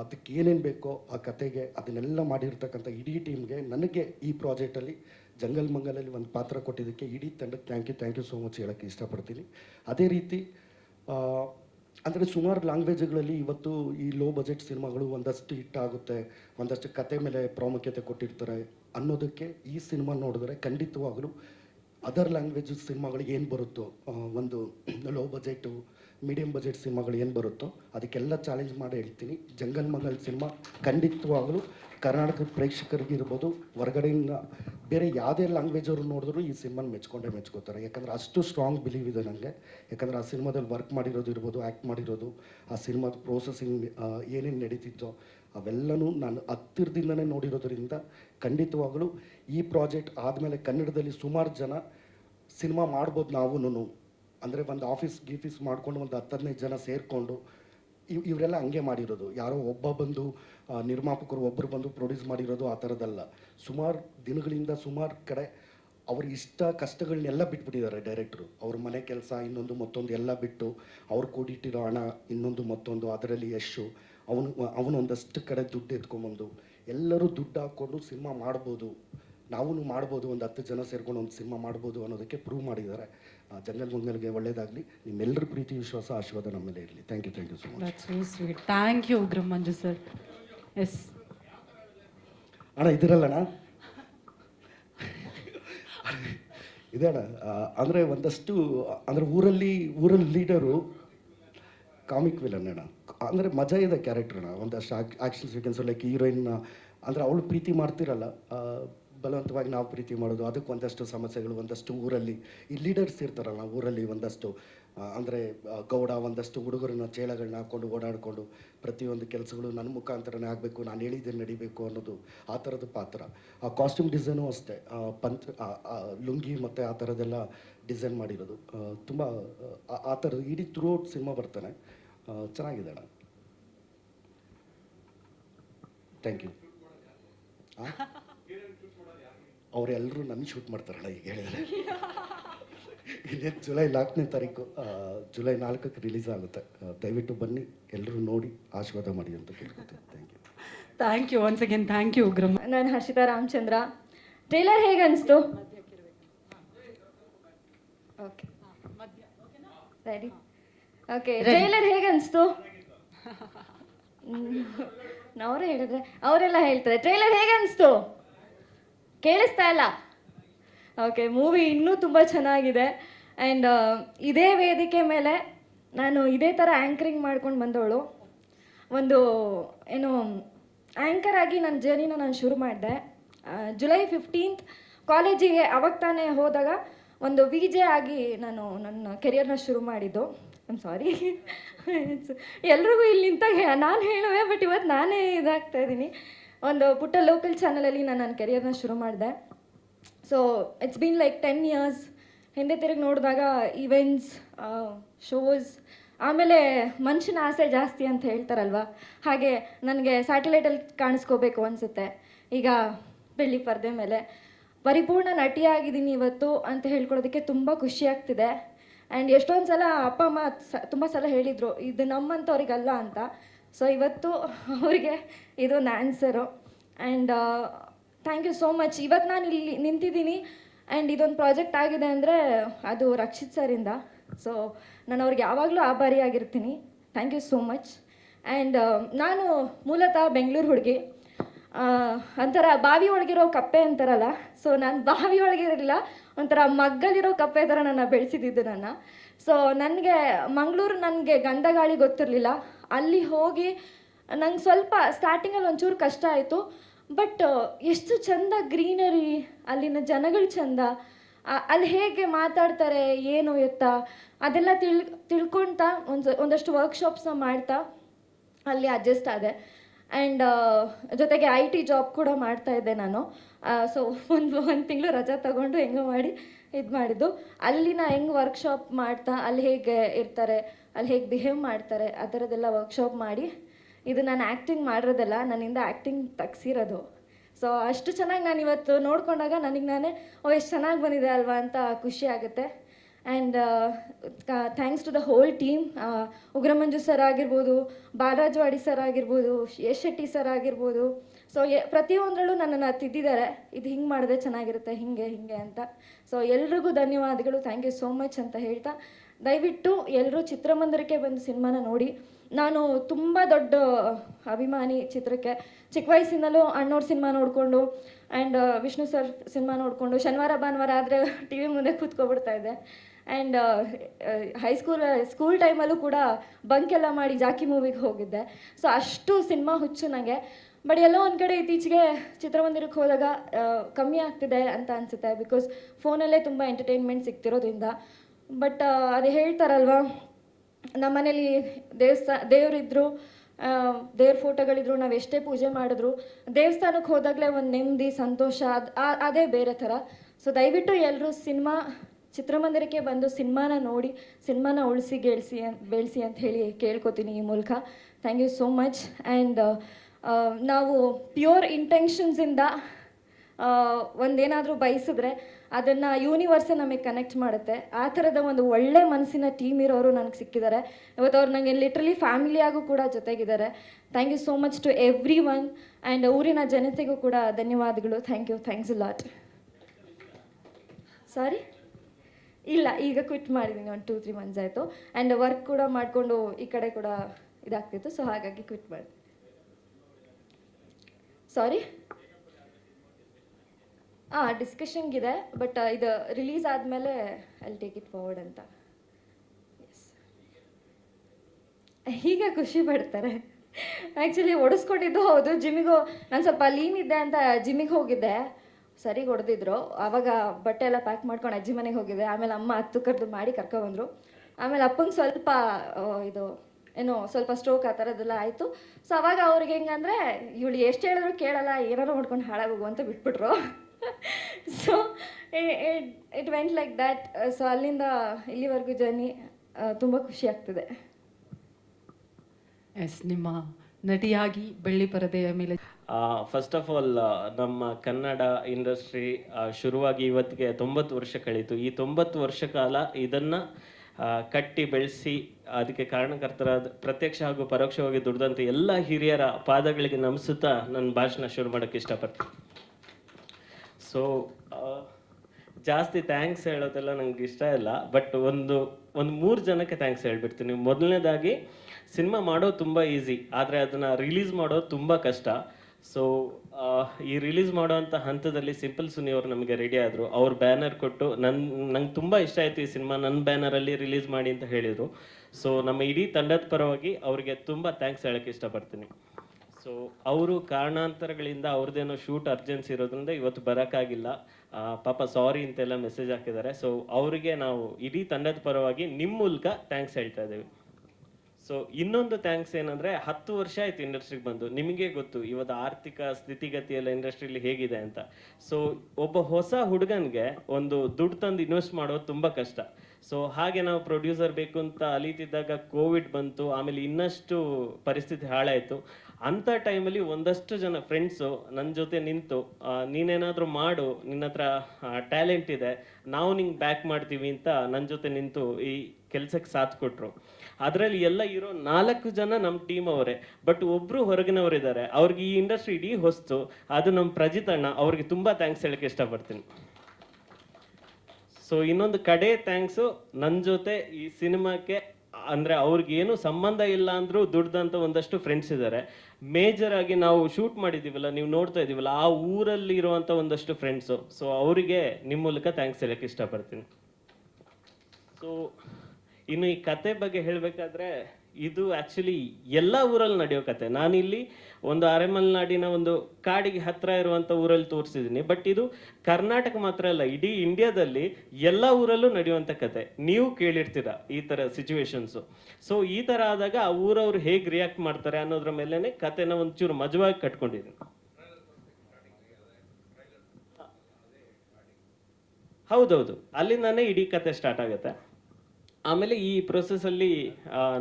ಅದಕ್ಕೆ ಏನೇನು ಬೇಕೋ ಆ ಕತೆಗೆ ಅದನ್ನೆಲ್ಲ ಮಾಡಿರ್ತಕ್ಕಂಥ ಇಡೀ ಟೀಮ್ಗೆ ನನಗೆ ಈ ಪ್ರಾಜೆಕ್ಟಲ್ಲಿ ಜಂಗಲ್ ಮಂಗಲಲ್ಲಿ ಒಂದು ಪಾತ್ರ ಕೊಟ್ಟಿದ್ದಕ್ಕೆ ಇಡೀ ತಂಡಕ್ಕೆ thank you thank you so much ಹೇಳೋಕ್ಕೆ ಇಷ್ಟಪಡ್ತೀನಿ. ಅದೇ ರೀತಿ ಅಂದರೆ ಸುಮಾರು ಲ್ಯಾಂಗ್ವೇಜ್ಗಳಲ್ಲಿ ಇವತ್ತು ಈ ಲೋ ಬಜೆಟ್ ಸಿನಿಮಾಗಳು ಒಂದಷ್ಟು ಹಿಟ್ ಆಗುತ್ತೆ, ಒಂದಷ್ಟು ಕತೆ ಮೇಲೆ ಪ್ರಾಮುಖ್ಯತೆ ಕೊಟ್ಟಿರ್ತಾರೆ ಅನ್ನೋದಕ್ಕೆ ಈ ಸಿನಿಮಾ ನೋಡಿದ್ರೆ ಖಂಡಿತವಾಗಲೂ ಅದರ್ ಲ್ಯಾಂಗ್ವೇಜ್ ಸಿನಿಮಾಗಳಿಗೆ ಏನು ಬರುತ್ತೋ ಒಂದು ಲೋ ಬಜೆಟು ಮೀಡಿಯಂ ಬಜೆಟ್ ಸಿನಿಮಾಗಳು ಏನು ಬರುತ್ತೋ ಅದಕ್ಕೆಲ್ಲ ಚಾಲೆಂಜ್ ಮಾಡಿ ಹೇಳ್ತೀನಿ. ಜಂಗಲ್ ಮಂಗಲ್ ಸಿನಿಮಾ ಖಂಡಿತವಾಗಲೂ ಕರ್ನಾಟಕದ ಪ್ರೇಕ್ಷಕರಿಗೆ ಇರ್ಬೋದು, ಹೊರಗಡೆಯಿಂದ ಬೇರೆ ಯಾವುದೇ ಲ್ಯಾಂಗ್ವೇಜ್ ಅವರು ನೋಡಿದ್ರು ಈ ಸಿನಿಮಾನ ಮೆಚ್ಕೊಂಡೇ ಮೆಚ್ಕೋತಾರೆ. ಯಾಕಂದರೆ ಅಷ್ಟು ಸ್ಟ್ರಾಂಗ್ ಬಿಲೀವ್ ಇದೆ ನನಗೆ ಯಾಕಂದರೆ ಆ ಸಿನಿಮಾದಲ್ಲಿ ವರ್ಕ್ ಮಾಡಿರೋದು ಇರ್ಬೋದು ಆ್ಯಕ್ಟ್ ಮಾಡಿರೋದು, ಆ ಸಿನಿಮಾದ ಪ್ರೋಸೆಸಿಂಗ್ ಏನೇನು ನಡೀತಿತ್ತೋ ಅವೆಲ್ಲನೂ ನಾನು ಹತ್ತಿರದಿಂದನೇ ನೋಡಿರೋದ್ರಿಂದ ಖಂಡಿತವಾಗಲೂ ಈ ಪ್ರಾಜೆಕ್ಟ್ ಆದಮೇಲೆ ಕನ್ನಡದಲ್ಲಿ ಸುಮಾರು ಜನ ಸಿನಿಮಾ ಮಾಡ್ಬೋದು ನಾವೂ ಅಂದರೆ ಒಂದು ಆಫೀಸ್ ಗೀಫೀಸ್ ಮಾಡ್ಕೊಂಡು ಒಂದು ಹತ್ತು ಹದಿನೈದು ಜನ ಸೇರಿಕೊಂಡು ಇವ್, ಇವರೆಲ್ಲ ಹಂಗೆ ಮಾಡಿರೋದು. ಯಾರೋ ಒಬ್ಬ ಬಂದು ನಿರ್ಮಾಪಕರು ಒಬ್ಬರು ಬಂದು ಪ್ರೊಡ್ಯೂಸ್ ಮಾಡಿರೋದು ಆ ಥರದ್ದಲ್ಲ ಸುಮಾರು ದಿನಗಳಿಂದ ಸುಮಾರು ಕಡೆ ಅವ್ರ ಇಷ್ಟ ಕಷ್ಟಗಳನ್ನೆಲ್ಲ ಬಿಟ್ಬಿಟ್ಟಿದ್ದಾರೆ ಡೈರೆಕ್ಟ್ರು ಅವ್ರ ಮನೆ ಕೆಲಸ ಇನ್ನೊಂದು ಮತ್ತೊಂದು ಎಲ್ಲ ಬಿಟ್ಟು ಅವ್ರು ಕೂಡಿಟ್ಟಿರೋ ಹಣ ಇನ್ನೊಂದು ಮತ್ತೊಂದು, ಅದರಲ್ಲಿ ಯಶು, ಅವನು ಅವನು ಒಂದಷ್ಟು ಕಡೆ ದುಡ್ಡು ಎತ್ಕೊಂಬಂದು ಎಲ್ಲರೂ ದುಡ್ಡು ಹಾಕ್ಕೊಂಡು ಸಿನಿಮಾ ಮಾಡ್ಬೋದು. ನಾವು ಮಾಡ್ಬೋದು ಒಂದು ಹತ್ತು ಜನ ಸೇರ್ಕೊಂಡು ಒಂದು ಸಿನಿಮಾ ಮಾಡ್ಬೋದು ಅನ್ನೋದಕ್ಕೆ ಪ್ರೂವ್ ಮಾಡಿದ್ದಾರೆ. ಜನರಲ್ ಮಂಗಲ್ಗೆ ಒಳ್ಳೇದಾಗಲಿ. ನಿಮ್ಮೆಲ್ಲರ ಪ್ರೀತಿ ವಿಶ್ವಾಸ ಆಶೀರ್ವಾದ ನಮ್ಮ ಮೇಲೆ ಇರಲಿ. Thank you thank you so much so sweet thank you Ugram Manju sir yes ಅಣ್ಣ ಇದಿರಲ್ಲಣ್ಣ? ಇದೆ ಅಣ್ಣ. ಅಂದರೆ ಒಂದಷ್ಟು ಅಂದರೆ ಊರಲ್ಲಿ ಊರಲ್ಲಿ ಲೀಡರು ಕಾಮಿಕ್ ವಿಲನ್ ಅಣ್ಣ. ಅಂದರೆ ಮಜಾ ಇದೆ ಕ್ಯಾರೆಕ್ಟರ್ ಅಣ್ಣ. ಒಂದಷ್ಟು ಆ್ಯಕ್ಷನ್ ಸೀಕ್ವೆನ್ಸ್ ಲೈಕ್ ಹೀರೋಯಿನ್ ಅಂದರೆ ಅವಳು ಪ್ರೀತಿ ಮಾಡ್ತಿರಲ್ಲ. ಬಲವಂತವಾಗಿ ನಾವು ಪ್ರೀತಿ ಮಾಡೋದು, ಅದಕ್ಕೆ ಒಂದಷ್ಟು ಸಮಸ್ಯೆಗಳು, ಒಂದಷ್ಟು ಊರಲ್ಲಿ ಈ ಲೀಡರ್ಸ್ ಇರ್ತಾರಲ್ಲ, ಊರಲ್ಲಿ ಒಂದಷ್ಟು ಅಂದರೆ ಗೌಡ ಒಂದಷ್ಟು ಹುಡುಗರನ್ನ ಚೇಳಗಳನ್ನ ಹಾಕ್ಕೊಂಡು ಓಡಾಡಿಕೊಂಡು ಪ್ರತಿಯೊಂದು ಕೆಲಸಗಳು ನನ್ನ ಮುಖಾಂತರನೇ ಆಗಬೇಕು, ನಾನು ಹೇಳಿದ್ದೆ ನಡಿಬೇಕು ಅನ್ನೋದು ಆ ಥರದ ಪಾತ್ರ. ಆ ಕಾಸ್ಟ್ಯೂಮ್ ಡಿಸೈನು ಅಷ್ಟೇ, ಆ ಲುಂಗಿ ಮತ್ತು ಆ ಥರದ್ದೆಲ್ಲ ಡಿಸೈನ್ ಮಾಡಿರೋದು. ತುಂಬ, ಆ ಥರದ ಇಡೀ ಥ್ರೂ ಔಟ್ ಸಿನಿಮಾ ಬರ್ತಾನೆ. ಚೆನ್ನಾಗಿದೆ ಅಣ್ಣ. ಥ್ಯಾಂಕ್ ಯು ಅವರೆಲ್ಲರೂ ನನ್ನ ಶೂಟ್ ಮಾಡ್ತಾರಲ್ಲ ಈಗ ಹೇಳಿದರೆ. ಇಲ್ಲಿ ಜುಲೈ ನಾಲ್ಕನೇ ತಾರೀಕು ಜುಲೈ ನಾಲ್ಕಕ್ಕೆ ರಿಲೀಸ್ ಆಗುತ್ತೆ. ದಯವಿಟ್ಟು ಬನ್ನಿ ಎಲ್ಲರೂ ನೋಡಿ ಆಶೀರ್ವಾದ ಮಾಡಿ ಅಂತ ಕೇಳ್ಕೊತೀನಿ. Thank you thank you once again thank you Ugram ನಾನು ಹರ್ಷಿತಾ ರಾಮಚಂದ್ರ. ಟ್ರೇಲರ್ ಹೇಗೆ ಅನಿಸ್ತು ಓಕೆ ರೆಡಿ ಓಕೆ ಟ್ರೈಲರ್ ಹೇಗೆ ಅನಿಸ್ತು ನಾವರೇ ಹೇಳಿದ್ರೆ ಅವರೆಲ್ಲ ಹೇಳ್ತಾರೆ. ಟ್ರೈಲರ್ ಹೇಗೆ ಅನಿಸ್ತು ಕೇಳಿಸ್ತಾ ಇಲ್ಲ. ಓಕೆ ಮೂವಿ ಇನ್ನೂ ತುಂಬ ಚೆನ್ನಾಗಿದೆ. ಆ್ಯಂಡ್ ಇದೇ ವೇದಿಕೆ ಮೇಲೆ ನಾನು ಇದೇ ಥರ ಆ್ಯಂಕರಿಂಗ್ ಮಾಡ್ಕೊಂಡು ಬಂದವಳು. ಒಂದು, ಏನು ಆ್ಯಂಕರ್ ಆಗಿ ನನ್ನ ಜರ್ನಿನ ನಾನು ಶುರು ಮಾಡಿದೆ. ಜುಲೈ ಫಿಫ್ಟೀನ್ತ್ ಕಾಲೇಜಿಗೆ ಅವಾಗ ತಾನೇ ಹೋದಾಗ ಒಂದು ವಿ ಜೆ ಆಗಿ ನಾನು ನನ್ನ ಕೆರಿಯರ್ನ ಶುರು ಮಾಡಿದ್ದು. ಐಮ್ ಸಾರಿ ಎಲ್ರಿಗೂ ಇಲ್ಲಿ ನಿಂತಾಗ ನಾನು ಹೇಳುವೆ ಬಟ್ ಇವತ್ತು ನಾನೇ ಇದಾಗ್ತಾ ಇದ್ದೀನಿ ಒಂದು ಪುಟ್ಟ ಲೋಕಲ್ ಚಾನಲಲ್ಲಿ ನಾನು ನನ್ನ ಕೆರಿಯರ್ನ ಶುರು ಮಾಡಿದೆ. So it's been like ten years ಹಿಂದೆ ತಿರುಗಿ ನೋಡಿದಾಗ ಈವೆಂಟ್ಸ್ ಶೋಸ್ ಆಮೇಲೆ ಮನುಷ್ಯನ ಆಸೆ ಜಾಸ್ತಿ ಅಂತ ಹೇಳ್ತಾರಲ್ವ? ಹಾಗೆ ನನಗೆ ಸ್ಯಾಟಲೈಟಲ್ಲಿ ಕಾಣಿಸ್ಕೋಬೇಕು ಅನಿಸುತ್ತೆ. ಈಗ ಬೆಳ್ಳಿ ಪರದೆ ಮೇಲೆ. ಪರಿಪೂರ್ಣ ನಟಿಯಾಗಿದ್ದೀನಿ ಇವತ್ತು ಅಂತ ಹೇಳ್ಕೊಳೋದಕ್ಕೆ ತುಂಬ ಖುಷಿ ಆಗ್ತಿದೆ. ಆ್ಯಂಡ್ ಎಷ್ಟೊಂದು ಸಲ ಅಪ್ಪ ಅಮ್ಮ ತುಂಬ ಸಲ ಹೇಳಿದರು, ಇದು ನಮ್ಮಂಥವ್ರಿಗಲ್ಲ ಅಂತ. ಸೊ ಇವತ್ತು ಅವರಿಗೆ ಇದೊಂದು answer and thank you so much ಇವತ್ತು ನಾನು ಇಲ್ಲಿ ನಿಂತಿದ್ದೀನಿ. ಆ್ಯಂಡ್ ಇದೊಂದು ಪ್ರಾಜೆಕ್ಟ್ ಆಗಿದೆ ಅಂದರೆ ಅದು ರಕ್ಷಿತ್ ಸರಿಂದ ಸೊ ನಾನು ಅವ್ರಿಗೆ ಯಾವಾಗಲೂ ಆಭಾರಿಯಾಗಿರ್ತೀನಿ. Thank you so much and ನಾನು ಮೂಲತಃ ಬೆಂಗಳೂರು ಹುಡುಗಿ. ಒಂಥರ ಬಾವಿ ಒಳಗಿರೋ ಕಪ್ಪೆ ಅಂತಾರಲ್ಲ. ಸೊ ನಾನು ಬಾವಿ ಒಳಗಿರಲಿಲ್ಲ ಒಂಥರ ಮಗ್ಗಲಿರೋ ಕಪ್ಪೆ ಥರ ನನ್ನ ಬೆಳೆಸಿದ್ದಿದ್ದು ನನ್ನ. ಸೊ ನನಗೆ ಮಂಗಳೂರು ನನಗೆ ಗಂಧಗಾಳಿ ಗೊತ್ತಿರಲಿಲ್ಲ. ಅಲ್ಲಿ ಹೋಗಿ, ನಂಗೆ ಸ್ವಲ್ಪ ಸ್ಟಾರ್ಟಿಂಗಲ್ಲಿ ಒಂಚೂರು ಕಷ್ಟ ಆಯಿತು. ಬಟ್ ಎಷ್ಟು ಚಂದ ಗ್ರೀನರಿ ಅಲ್ಲಿನ ಜನಗಳು ಚಂದ. ಅಲ್ಲಿ ಹೇಗೆ ಮಾತಾಡ್ತಾರೆ, ಏನು ಎತ್ತ, ಅದೆಲ್ಲ ತಿಳ್ ತಿಳ್ಕೊಳ್ತಾ ಒಂದು ಒಂದಷ್ಟು ವರ್ಕ್ಶಾಪ್ಸ್ನ ಮಾಡ್ತಾ ಅಲ್ಲಿ ಅಡ್ಜಸ್ಟ್ ಆದೆ. ಆ್ಯಂಡ್ ಜೊತೆಗೆ ಐ ಟಿ ಜಾಬ್ ಕೂಡ ಮಾಡ್ತಾ ಇದ್ದೆ ನಾನು. ಸೊ ಒಂದು ಒಂದು ತಿಂಗಳು ರಜಾ ತಗೊಂಡು ಹೆಂಗೋ ಮಾಡಿ ಇದು ಮಾಡಿದ್ದು. ಅಲ್ಲಿನ ಹೆಂಗೆ ವರ್ಕ್ಶಾಪ್ ಮಾಡ್ತಾ, ಅಲ್ಲಿ ಹೇಗೆ ಇರ್ತಾರೆ ಅಲ್ಲಿ ಹೇಗೆ ಬಿಹೇವ್ ಮಾಡ್ತಾರೆ, ಆ ಥರದ್ದೆಲ್ಲ ವರ್ಕ್ಶಾಪ್ ಮಾಡಿ ಇದು ನಾನು ಆ್ಯಕ್ಟಿಂಗ್ ಮಾಡಿರೋದಲ್ಲ ನನ್ನಿಂದ ಆ್ಯಕ್ಟಿಂಗ್ ತಗ್ಸಿರೋದು. ಸೊ ಅಷ್ಟು ಚೆನ್ನಾಗಿ ನಾನು ಇವತ್ತು ನೋಡ್ಕೊಂಡಾಗ ನನಗೆ ನಾನೇ, ಓ, ಎಷ್ಟು ಚೆನ್ನಾಗಿ ಬಂದಿದೆ ಅಲ್ವಾ? ಅಂತ ಖುಷಿ ಆಗುತ್ತೆ. And thanks to the whole team Ugram Manju sir ಆಗಿರ್ಬೋದು, ಬಾಲಾಜ್ವಾಡಿ ಸರ್ ಆಗಿರ್ಬೋದು, ಯಶ್ ಶೆಟ್ಟಿ ಸರ್ ಆಗಿರ್ಬೋದು. ಸೊ ಪ್ರತಿಯೊಂದರಲ್ಲೂ ನನ್ನನ್ನು ತಿದ್ದಿದ್ದಾರೆ. ಇದು ಹಿಂಗೆ ಮಾಡಿದ್ರೆ ಚೆನ್ನಾಗಿರುತ್ತೆ, ಹಿಂಗೆ ಹಿಂಗೆ ಅಂತ. ಸೊ ಎಲ್ರಿಗೂ ಧನ್ಯವಾದಗಳು. ಥ್ಯಾಂಕ್ ಯು ಸೋ ಮಚ್ ಅಂತ ಹೇಳ್ತಾ ದಯವಿಟ್ಟು ಎಲ್ಲರೂ ಚಿತ್ರಮಂದಿರಕ್ಕೆ ಬಂದು ಸಿನಿಮಾನ ನೋಡಿ. ನಾನು ತುಂಬ ದೊಡ್ಡ ಅಭಿಮಾನಿ ಚಿತ್ರಕ್ಕೆ. ಚಿಕ್ಕ ವಯಸ್ಸಿನಲ್ಲೂ ಅಣ್ಣವ್ರ ಸಿನಿಮಾ ನೋಡಿಕೊಂಡು ಆ್ಯಂಡ್ ವಿಷ್ಣು ಸರ್ ಸಿನಿಮಾ ನೋಡಿಕೊಂಡು, ಶನಿವಾರ, ಭಾನುವಾರ ಆದರೆ ಟಿ ವಿ ಮುಂದೆ ಕೂತ್ಕೊಬಿಡ್ತಾ ಇದ್ದೆ. ಆ್ಯಂಡ್ ಹೈಸ್ಕೂಲ್ ಸ್ಕೂಲ್ ಟೈಮಲ್ಲೂ ಕೂಡ ಬಂಕ್ ಎಲ್ಲ ಮಾಡಿ ಜಾಕಿ ಮೂವಿಗೆ ಹೋಗಿದ್ದೆ. ಸೊ ಅಷ್ಟು ಸಿನಿಮಾ ಹುಚ್ಚು ನನಗೆ ಬಟ್ ಎಲ್ಲೋ ಒಂದು ಕಡೆ ಇತ್ತೀಚೆಗೆ ಚಿತ್ರಮಂದಿರಕ್ಕೆ ಹೋದಾಗ ಕಮ್ಮಿ ಆಗ್ತಿದೆ ಅಂತ ಅನಿಸುತ್ತೆ ಬಿಕಾಸ್ ಫೋನಲ್ಲೇ ತುಂಬ ಎಂಟರ್ಟೈನ್ಮೆಂಟ್ ಸಿಗ್ತಿರೋದ್ರಿಂದ. ಬಟ್ ಅದು ಹೇಳ್ತಾರಲ್ವಾ ನಮ್ಮ ಮನೇಲಿ ದೇವಸ್ಥಾನ ದೇವರಿದ್ರು ದೇವ್ರ ಫೋಟೋಗಳಿದ್ರು, ನಾವು ಎಷ್ಟೇ ಪೂಜೆ ಮಾಡಿದ್ರು ದೇವಸ್ಥಾನಕ್ಕೆ ಹೋದಾಗಲೇ ಒಂದು ನೆಮ್ಮದಿ, ಸಂತೋಷ, ಅದು ಅದೇ ಬೇರೆ ಥರ. ಸೊ ದಯವಿಟ್ಟು ಎಲ್ಲರೂ ಸಿನಿಮಾ, ಚಿತ್ರಮಂದಿರಕ್ಕೆ ಬಂದು ಸಿನಿಮಾನ ನೋಡಿ, ಸಿನಿಮಾನ ಉಳಿಸಿ ಗೆಳಿಸಿ ಬೆಳೆಸಿ ಅಂತ ಹೇಳಿ ಕೇಳ್ಕೊತೀನಿ ಈ ಮೂಲಕ. Thank you so much and ನಾವು ಪ್ಯೂರ್ ಇಂಟೆನ್ಷನ್ಸಿಂದ ಒಂದೇನಾದರೂ ಬಯಸಿದ್ರೆ ಅದನ್ನು ಯೂನಿವರ್ಸೇ ನಮಗೆ ಕನೆಕ್ಟ್ ಮಾಡುತ್ತೆ. ಆ ಥರದ ಒಂದು ಒಳ್ಳೆ ಮನಸ್ಸಿನ ಟೀಮ್ ಇರೋರು ನನಗೆ ಸಿಕ್ಕಿದ್ದಾರೆ. ಇವತ್ತು ಅವ್ರು ನನಗೆ ಲಿಟ್ರಲಿ ಫ್ಯಾಮಿಲಿಯಾಗೂ ಕೂಡ ಜೊತೆಗಿದ್ದಾರೆ. Thank you so much to everyone and ಊರಿನ ಜನತೆಗೂ ಕೂಡ ಧನ್ಯವಾದಗಳು. Thank you thanks lot sorry ಇಲ್ಲ, ಈಗ ಕ್ವಿಟ್ ಮಾಡಿದ್ದೀನಿ ಒಂದು ಟೂ ತ್ರೀ ಮಂತ್ಸ್ ಆಯಿತು. ಆ್ಯಂಡ್ ವರ್ಕ್ ಕೂಡ ಮಾಡಿಕೊಂಡು ಈ ಕಡೆ ಕೂಡ ಇದಾಗ್ತಿತ್ತು. ಸೊ ಹಾಗಾಗಿ ಕ್ವಿಟ್ ಮಾಡಿದೆ. ಸಾರಿ ಹಾಂ ಡಿಸ್ಕಷನ್ಗಿದೆ ಬಟ್ ಇದು ರಿಲೀಸ್ ಆದಮೇಲೆ ಅಲ್ಲಿ ಟೇಕ್ ಇಟ್ ಫಾರ್ವರ್ಡ್ ಅಂತ. ಹೀಗೆ ಖುಷಿ ಪಡ್ತಾರೆ. ಆ್ಯಕ್ಚುಲಿ ಒಡಿಸ್ಕೊಂಡಿದ್ದು ಹೌದು. ಜಿಮ್ಮಿಗೆ ನಾನು ಸ್ವಲ್ಪ ಲೀನ್ ಇದ್ದೆ ಅಂತ ಜಿಮ್ಮಿಗೆ ಹೋಗಿದ್ದೆ. ಸರಿಗೆ ಹೊಡೆದಿದ್ರು. ಆವಾಗ ಬಟ್ಟೆ ಎಲ್ಲ ಪ್ಯಾಕ್ ಮಾಡ್ಕೊಂಡು ಅಜ್ಜಿ ಮನೆಗೆ ಹೋಗಿದ್ದೆ. ಆಮೇಲೆ ಅಮ್ಮ ಹತ್ತು ಕರೆದು ಮಾಡಿ ಕರ್ಕೊಬಂದರು. ಆಮೇಲೆ ಅಪ್ಪಂಗೆ ಸ್ವಲ್ಪ ಇದು, ಏನೋ ಸ್ವಲ್ಪ ಸ್ಟ್ರೋಕ್ ಆ ಥರದ್ದೆಲ್ಲ ಆಯಿತು. ಸೊ ಅವಾಗ ಅವ್ರಿಗೆ ಹೆಂಗಂದ್ರೆ, ಇವಳು ಎಷ್ಟು ಹೇಳಿದ್ರು ಕೇಳಲ್ಲ. ಏನಾರು ಮಾಡ್ಕೊಂಡು ಹಾಳಾಗೋಗು ಅಂತ ಬಿಟ್ಬಿಟ್ರು. So it went like that so ಅಲ್ಲಿಂದ ಇಲ್ಲಿವರೆಗೂ ಜರ್ನಿ ತುಂಬ ಖುಷಿ ಆಗ್ತದೆ. ಎಸ್ ನಿಮ್ಮ ನಟಿಯಾಗಿ ಬೆಳ್ಳಿ ಪರದೆಯ ಮೇಲೆ. ಫಸ್ಟ್ ಆಫ್ ಆಲ್ ನಮ್ಮ ಕನ್ನಡ ಇಂಡಸ್ಟ್ರಿ ಶುರುವಾಗಿ ಇವತ್ತಿಗೆ ತೊಂಬತ್ತು ವರ್ಷ ಕಳೀತು. ಈ ತೊಂಬತ್ತು ವರ್ಷ ಕಾಲ ಇದನ್ನು ಕಟ್ಟಿ ಬೆಳೆಸಿ ಅದಕ್ಕೆ ಕಾರಣಕರ್ತರಾದ ಪ್ರತ್ಯಕ್ಷ ಹಾಗೂ ಪರೋಕ್ಷವಾಗಿ ದುಡ್ದಂಥ ಎಲ್ಲ ಹಿರಿಯರ ಪಾದಗಳಿಗೆ ನಮಿಸುತ್ತಾ ನನ್ನ ಭಾಷಣ ಶುರು ಮಾಡೋಕ್ಕೆ ಇಷ್ಟಪಡ್ತೀನಿ. ಸೊ ಜಾಸ್ತಿ ಥ್ಯಾಂಕ್ಸ್ ಹೇಳೋದೆಲ್ಲ ನಂಗೆ ಇಷ್ಟ ಇಲ್ಲ. ಬಟ್ ಒಂದು ಒಂದು ಮೂರು ಜನಕ್ಕೆ ಥ್ಯಾಂಕ್ಸ್ ಹೇಳ್ಬಿಡ್ತೀನಿ. ಮೊದಲನೇದಾಗಿ ಸಿನಿಮಾ ಮಾಡೋದು ತುಂಬ ಈಸಿ ಆದರೆ ಅದನ್ನು ರಿಲೀಸ್ ಮಾಡೋದು ತುಂಬ ಕಷ್ಟ. ಸೊ ಈ ರಿಲೀಸ್ ಮಾಡೋವಂಥ ಹಂತದಲ್ಲಿ ಸಿಂಪಲ್ ಸುನಿ ಅವರು ನಮಗೆ ರೆಡಿ ಆದರು. ಅವ್ರ ಬ್ಯಾನರ್ ಕೊಟ್ಟು ನನ್ನ ನಂಗೆ ತುಂಬ ಇಷ್ಟ ಆಯಿತು ಈ ಸಿನಿಮಾ ನನ್ನ ಬ್ಯಾನರಲ್ಲಿ ರಿಲೀಸ್ ಮಾಡಿ ಅಂತ ಹೇಳಿದರು. ಸೊ ನಮ್ಮ ಇಡೀ ತಂಡದ ಪರವಾಗಿ ಅವರಿಗೆ ತುಂಬ ಥ್ಯಾಂಕ್ಸ್ ಹೇಳೋಕ್ಕೆ ಇಷ್ಟಪಡ್ತೀನಿ. ಸೊ ಅವರು ಕಾರಣಾಂತರಗಳಿಂದ ಅವ್ರದ್ದೇನೋ ಶೂಟ್ ಅರ್ಜೆನ್ಸಿ ಇರೋದ್ರಿಂದ ಇವತ್ತು ಬರೋಕ್ಕಾಗಿಲ್ಲ. ಪಾಪ ಸಾರಿ ಅಂತೆಲ್ಲ ಮೆಸೇಜ್ ಹಾಕಿದ್ದಾರೆ. ಸೊ ಅವರಿಗೆ ನಾವು ಇಡೀ ತಂಡದ ಪರವಾಗಿ ನಿಮ್ಮ ಮೂಲಕ ಥ್ಯಾಂಕ್ಸ್ ಹೇಳ್ತಾ ಇದ್ದೀವಿ. ಸೊ ಇನ್ನೊಂದು ಥ್ಯಾಂಕ್ಸ್ ಏನಂದ್ರೆ ಹತ್ತು ವರ್ಷ ಆಯ್ತು ಇಂಡಸ್ಟ್ರಿಗೆ ಬಂದು. ನಿಮಗೆ ಗೊತ್ತು, ಇವತ್ತು ಆರ್ಥಿಕ ಸ್ಥಿತಿಗತಿ ಎಲ್ಲ ಇಂಡಸ್ಟ್ರಿಲಿ ಹೇಗಿದೆ ಅಂತ. ಸೊ ಒಬ್ಬ ಹೊಸ ಹುಡುಗನಿಗೆ ಒಂದು ದುಡ್ಡು ತಂದು ಇನ್ವೆಸ್ಟ್ ಮಾಡೋದು ತುಂಬಾ ಕಷ್ಟ. ಸೊ ಹಾಗೆ ನಾವು ಪ್ರೊಡ್ಯೂಸರ್ ಬೇಕು ಅಂತ ಅಲೀತಿದ್ದಾಗ ಕೋವಿಡ್ ಬಂತು, ಆಮೇಲೆ ಇನ್ನಷ್ಟು ಪರಿಸ್ಥಿತಿ ಹಾಳಾಯಿತು. ಅಂಥ ಟೈಮಲ್ಲಿ ಒಂದಷ್ಟು ಜನ ಫ್ರೆಂಡ್ಸು ನನ್ನ ಜೊತೆ ನಿಂತು ನೀನೇನಾದರೂ ಮಾಡು, ನಿನ್ನ ಹತ್ರ ಟ್ಯಾಲೆಂಟ್ ಇದೆ, ನಾವು ನಿಂಗೆ ಬ್ಯಾಕ್ ಮಾಡ್ತೀವಿ ಅಂತ ನನ್ನ ಜೊತೆ ನಿಂತು ಈ ಕೆಲಸಕ್ಕೆ ಸಾಥ್ ಕೊಟ್ಟರು ಅದರಲ್ಲಿ ಎಲ್ಲ ಇರೋ ನಾಲ್ಕು ಜನ ನಮ್ಮ ಟೀಮ್ ಅವರೇ ಬಟ್ ಒಬ್ರು ಹೊರಗಿನವರಿದ್ದಾರೆ. ಅವ್ರಿಗೆ ಈ ಇಂಡಸ್ಟ್ರಿ ಇಡೀ ಹೊಸ್ತು, ಅದು ನಮ್ಮ ಪ್ರಜಿತ್ ಅಣ್ಣ, ಅವ್ರಿಗೆ ತುಂಬ ಥ್ಯಾಂಕ್ಸ್ ಹೇಳಕ್ಕೆ ಇಷ್ಟಪಡ್ತೀನಿ. ಸೊ ಇನ್ನೊಂದು ಕಡೆ ಥ್ಯಾಂಕ್ಸು ನನ್ನ ಜೊತೆ ಈ ಸಿನಿಮಾಕ್ಕೆ ಅಂದರೆ ಅವ್ರಿಗೇನು ಸಂಬಂಧ ಇಲ್ಲ ಅಂದರೂ ದುಡ್ದಂಥ ಒಂದಷ್ಟು ಫ್ರೆಂಡ್ಸ್ ಇದ್ದಾರೆ ಮೇಜರ್ ಆಗಿ ನಾವು ಶೂಟ್ ಮಾಡಿದ್ದೀವಲ್ಲ ನೀವು ನೋಡ್ತಾ ಇದ್ದೀವಲ್ಲ ಆ ಊರಲ್ಲಿ ಇರುವಂಥ ಒಂದಷ್ಟು ಫ್ರೆಂಡ್ಸು ಸೊ ಅವರಿಗೆ ನಿಮ್ಮ ಮೂಲಕ ಥ್ಯಾಂಕ್ಸ್ ಹೇಳಕ್ಕೆ ಇಷ್ಟಪಡ್ತೀನಿ. ಸೊ ಇನ್ನು ಈ ಕತೆ ಬಗ್ಗೆ ಹೇಳಬೇಕಾದ್ರೆ ಇದು ಆ್ಯಕ್ಚುಲಿ ಎಲ್ಲ ಊರಲ್ಲಿ ನಡೆಯೋ ಕತೆ. ನಾನಿಲ್ಲಿ ಒಂದು ಅರೆಮಲೆನಾಡಿನ ಒಂದು ಕಾಡಿಗೆ ಹತ್ತಿರ ಇರುವಂಥ ಊರಲ್ಲಿ ತೋರಿಸಿದ್ದೀನಿ. ಬಟ್ ಇದು ಕರ್ನಾಟಕ ಮಾತ್ರ ಅಲ್ಲ, ಇಡೀ ಇಂಡಿಯಾದಲ್ಲಿ ಎಲ್ಲ ಊರಲ್ಲೂ ನಡೆಯುವಂಥ ಕತೆ. ನೀವು ಕೇಳಿರ್ತೀರ ಈ ಥರ ಸಿಚುವೇಶನ್ಸು ಸೊ ಈ ಥರ ಆದಾಗ ಆ ಊರವ್ರು ಹೇಗೆ ರಿಯಾಕ್ಟ್ ಮಾಡ್ತಾರೆ ಅನ್ನೋದ್ರ ಮೇಲೇ ಕತೆನ ಒಂಚೂರು ಮಜವಾಗಿ ಕಟ್ಕೊಂಡಿದ್ದೀನಿ. ಹೌದೌದು. ಅಲ್ಲಿಂದಾನೇ ಇಡೀ ಕತೆ ಸ್ಟಾರ್ಟ್ ಆಗುತ್ತೆ. ಆಮೇಲೆ ಈ ಪ್ರೊಸೆಸ್ಸಲ್ಲಿ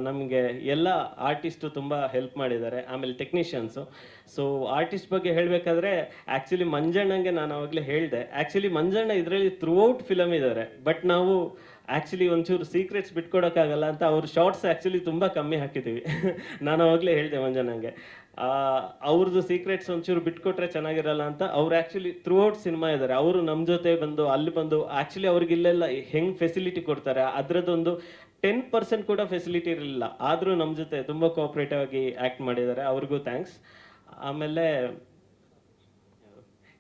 ನಮಗೆ ಎಲ್ಲ ಆರ್ಟಿಸ್ಟು ತುಂಬ ಹೆಲ್ಪ್ ಮಾಡಿದ್ದಾರೆ, ಆಮೇಲೆ ಟೆಕ್ನಿಷಿಯನ್ಸು ಸೊ ಆರ್ಟಿಸ್ಟ್ ಬಗ್ಗೆ ಹೇಳಬೇಕಾದ್ರೆ ಆ್ಯಕ್ಚುಲಿ ಮಂಜಣ್ಣಂಗೆ ನಾನು ಅವಾಗಲೇ ಹೇಳಿದೆ. ಆ್ಯಕ್ಚುಲಿ ಮಂಜಣ್ಣ ಇದರಲ್ಲಿ ಥ್ರೂ ಔಟ್ ಫಿಲಮ್ ಇದ್ದಾರೆ ಬಟ್ ನಾವು ಆ್ಯಕ್ಚುಲಿ ಒಂಚೂರು ಸೀಕ್ರೆಟ್ಸ್ ಬಿಟ್ಕೊಡೋಕ್ಕಾಗಲ್ಲ ಅಂತ ಅವ್ರ ಶಾರ್ಟ್ಸ್ ಆ್ಯಕ್ಚುಲಿ ತುಂಬ ಕಮ್ಮಿ ಹಾಕಿದ್ದೀವಿ ನಾನು ಅವಾಗಲೇ ಹೇಳಿದೆ ಮಂಜನಂಗೆ ಅವ್ರದ್ದು ಸೀಕ್ರೆಟ್ಸ್ ಒಂಚೂರು ಬಿಟ್ಕೊಟ್ರೆ ಚೆನ್ನಾಗಿರಲ್ಲ ಅಂತ ಅವ್ರು ಆ್ಯಕ್ಚುಲಿ ಥ್ರೂ ಔಟ್ ಸಿನಿಮಾ ಇದ್ದಾರೆ ಅವರು ನಮ್ಮ ಜೊತೆ ಬಂದು, ಅಲ್ಲಿ ಬಂದು ಆ್ಯಕ್ಚುಲಿ ಅವ್ರಿಗೆ ಇಲ್ಲೆಲ್ಲ ಹೆಂಗೆ ಫೆಸಿಲಿಟಿ ಕೊಡ್ತಾರೆ? ಅದರದ್ದೊಂದು ಟೆನ್ ಪರ್ಸೆಂಟ್ ಕೂಡ ಫೆಸಿಲಿಟಿ ಇರಲಿಲ್ಲ. ಆದರೂ ನಮ್ಮ ಜೊತೆ ತುಂಬ ಕೋಆಪ್ರೇಟಿವ್ ಆಗಿ ಆ್ಯಕ್ಟ್ ಮಾಡಿದ್ದಾರೆ. ಅವ್ರಿಗೂ ಥ್ಯಾಂಕ್ಸ್ ಆಮೇಲೆ